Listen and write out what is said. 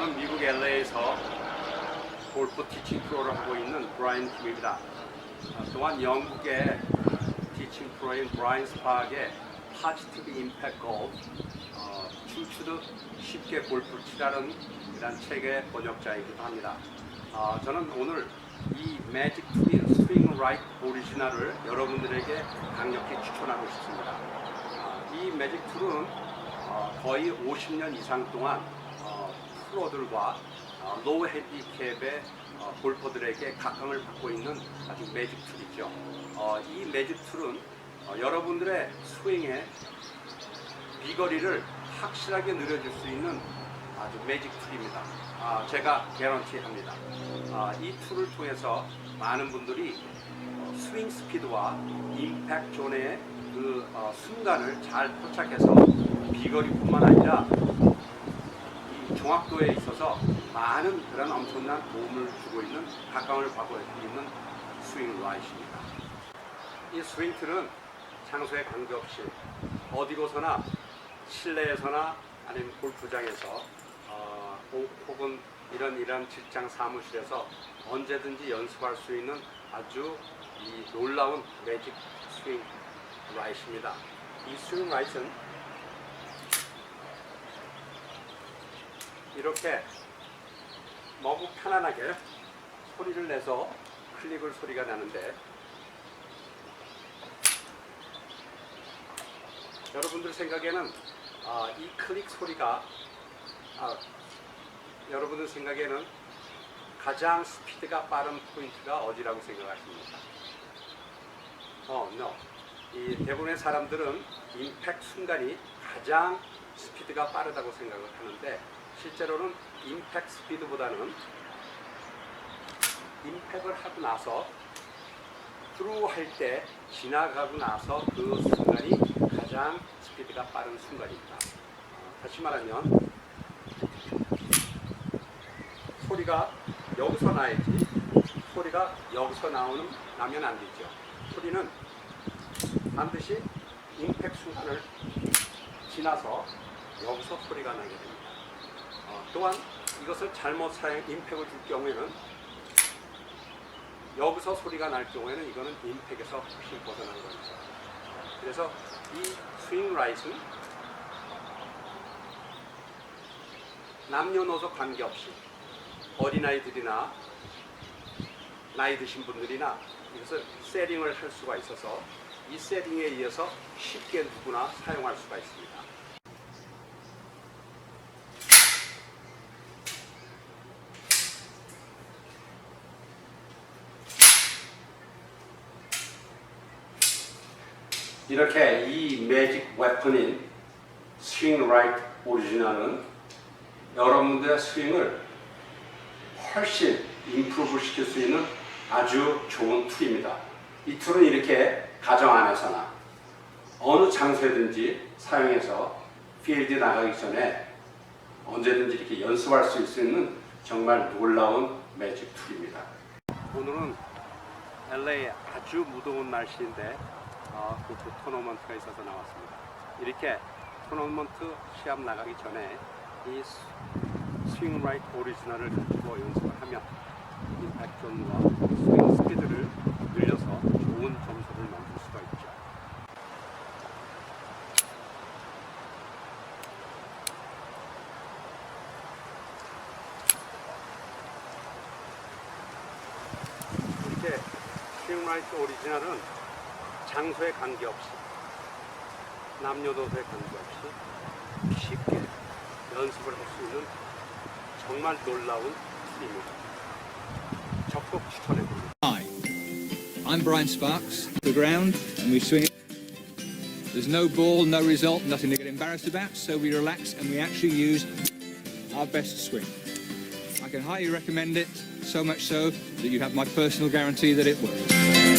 저는 미국 LA에서 골프 티칭 프로를 하고 있는 브라이언 킴입니다. 아, 또한 영국의 티칭 프로인 브라이언 스파크의 파지티브 임팩트 골프 어, 춤추듯 쉽게 골프를 치라는 이란 책의 번역자이기도 합니다. 아, 저는 오늘 이 매직 트윈 스윙 라이트 오리지널을 여러분들에게 강력히 추천하고 싶습니다. 아, 이 매직 툴은 어, 거의 50년 이상 동안 어, 프로들과 어, 로우 헤디캡의 어, 골퍼들에게 각광을 받고 있는 아주 매직 툴이죠. 어, 이 매직 툴은 어, 여러분들의 스윙의 비거리를 확실하게 늘려줄 수 있는 아주 매직 툴입니다. 아, 제가 개런티 합니다. 아, 이 툴을 통해서 많은 분들이 어, 스윙 스피드와 임팩트 존의 그 어, 순간을 잘 포착해서 비거리뿐만 아니라 이 정확도에 있어서 많은 그런 엄청난 도움을 주고 있는 각광을 받고 있는 스윙 라이트입니다. 이 스윙 툴은 장소에 관계없이 어디로서나 실내에서나 아니면 골프장에서 어, 혹- 혹은 이런 이런 직장 사무실에서 언제든지 연습할 수 있는 아주 이 놀라운 매직 스윙 라이트입니다. 이 스윙 라이트는 이렇게 너무 편안하게 소리를 내서 클릭을 소리가 나는데 여러분들 생각에는 아, 이 클릭 소리가 아, 여러분들 생각에는 가장 스피드가 빠른 포인트가 어디라고 생각하십니까? 어, no. 이 대부분의 사람들은 임팩트 순간이 가장 스피드가 빠르다고 생각을 하는데 실제로는 임팩트 스피드보다는 임팩을 하고 나서 드루 할때 지나가고 나서 그 순간이 가장 스피드가 빠른 순간입니다. 어, 다시 말하면 소리가 여기서 나야지 소리가 여기서 나오는 나면 안 되죠. 소리는 반드시 임팩트 순간을 지나서 여기서 소리가 나게 됩니다. 어, 또한 이것을 잘못 사용 임팩을 줄 경우에는 여기서 소리가 날 경우에는 이거는 임팩에서 훨씬 벗어난 거죠. 그래서 이 스윙 라이트는 남녀노소 관계없이 어린아이들이나 나이 드신 분들이나 이것을 세팅을 할 수가 있어서 이 세팅에 의해서 쉽게 누구나 사용할 수가 있습니다. 이렇게 이 매직 웨폰인 스윙 라이트 오리지널은 여러분들의 스윙을 훨씬 임프루브 시킬 수 있는 아주 좋은 툴입니다. 이 툴은 이렇게 가정 안에서나 어느 장소에든지 사용해서 필드 나가기 전에 언제든지 이렇게 연습할 수 있는 정말 놀라운 매직 툴입니다. 오늘은 LA 아주 무더운 날씨인데 어, 골프 토너먼트가 있어서 나왔습니다. 이렇게 토너먼트 시합 나가기 전에 이 스- 스윙 라이트 오리지널을 가지고 연습을 하면 임팩트 존과 스윙 스피드를 늘려서 좋은 점수를 만들 수가 있죠. 이렇게 스윙 라이트 오리지널은 장소에 관계없이 남녀노소에 관계없이 쉽게 연습을 할 수 있는 정말 놀라운 툴입니다. 적극 추천해 드립니다. Hi, I'm Brian Sparks. The ground, and we swing it. There's no ball, no result, nothing to get embarrassed about, so we relax and we actually use our best swing. I can highly recommend it, so much so that you have my personal guarantee that it works.